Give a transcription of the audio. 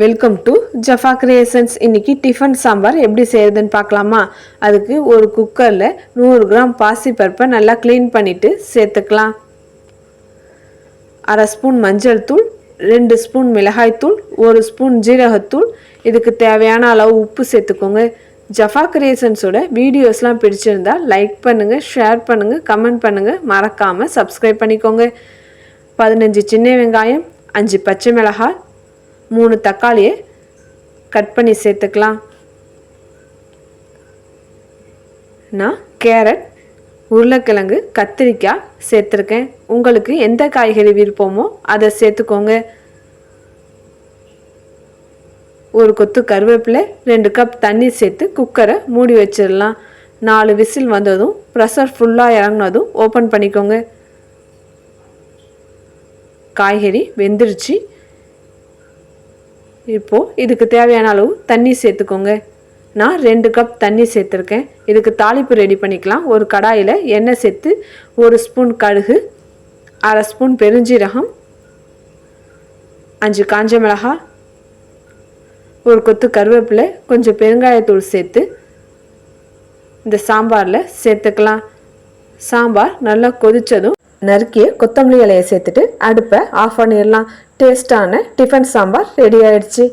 Welcome to Jaffa creations இன்றைக்கி tiffin sambar எப்படி செய்கிறதுன்னு பார்க்கலாமா? அதுக்கு ஒரு குக்கரில் நூறு கிராம் பாசிப்பருப்பை நல்லா க்ளீன் பண்ணிவிட்டு சேர்த்துக்கலாம். அரை ஸ்பூன் மஞ்சள் தூள் ரெண்டு ஸ்பூன் மிளகாய்த்தூள் ஒரு ஸ்பூன் ஜீரகத்தூள் இதுக்கு தேவையான அளவு உப்பு சேர்த்துக்கோங்க. ஜஃபா கிரியேஷன்ஸோட வீடியோஸ்லாம் பிடிச்சிருந்தா லைக் பண்ணுங்கள் ஷேர் பண்ணுங்கள் கமெண்ட் பண்ணுங்கள் மறக்காமல் சப்ஸ்கிரைப் பண்ணிக்கோங்க. பதினஞ்சு சின்ன வெங்காயம் அஞ்சு பச்சை மிளகாய் மூணு தக்காளியை கட் பண்ணி சேர்த்துக்கலாம். நான் கேரட் உருளைக்கிழங்கு கத்திரிக்காய் சேர்த்துருக்கேன். உங்களுக்கு எந்த காய்கறி விருப்பமோ அதை சேர்த்துக்கோங்க. ஒரு கொத்து கருவேப்பிலை ரெண்டு கப் தண்ணி சேர்த்து குக்கரை மூடி வச்சிடலாம். நாலு விசில் வந்ததும் ப்ரெஷர் ஃபுல்லாக இறங்கினதும் ஓப்பன் பண்ணிக்கோங்க. காய்கறி வெந்துருச்சு. இப்போது இதுக்கு தேவையான அளவு தண்ணி சேர்த்துக்கோங்க. நான் ரெண்டு கப் தண்ணி சேர்த்துருக்கேன். இதுக்கு தாளிப்பு ரெடி பண்ணிக்கலாம். ஒரு கடாயில் எண்ணெய் சேர்த்து ஒரு ஸ்பூன் கடுகு அரை ஸ்பூன் பெருஞ்சீரகம் அஞ்சு காஞ்ச மிளகாய் ஒரு கொத்து கருவேப்பிலை கொஞ்சம் பெருங்காயத்தூள் சேர்த்து இந்த சாம்பாரில் சேர்த்துக்கலாம். சாம்பார் நல்லா கொதித்ததும் நறுக்கிய கொத்தமல்லி இலையை சேர்த்துட்டு அடுப்பை ஆஃப் பண்ணிடலாம். டேஸ்டான டிஃபன் சாம்பார் ரெடி ஆயிடுச்சு.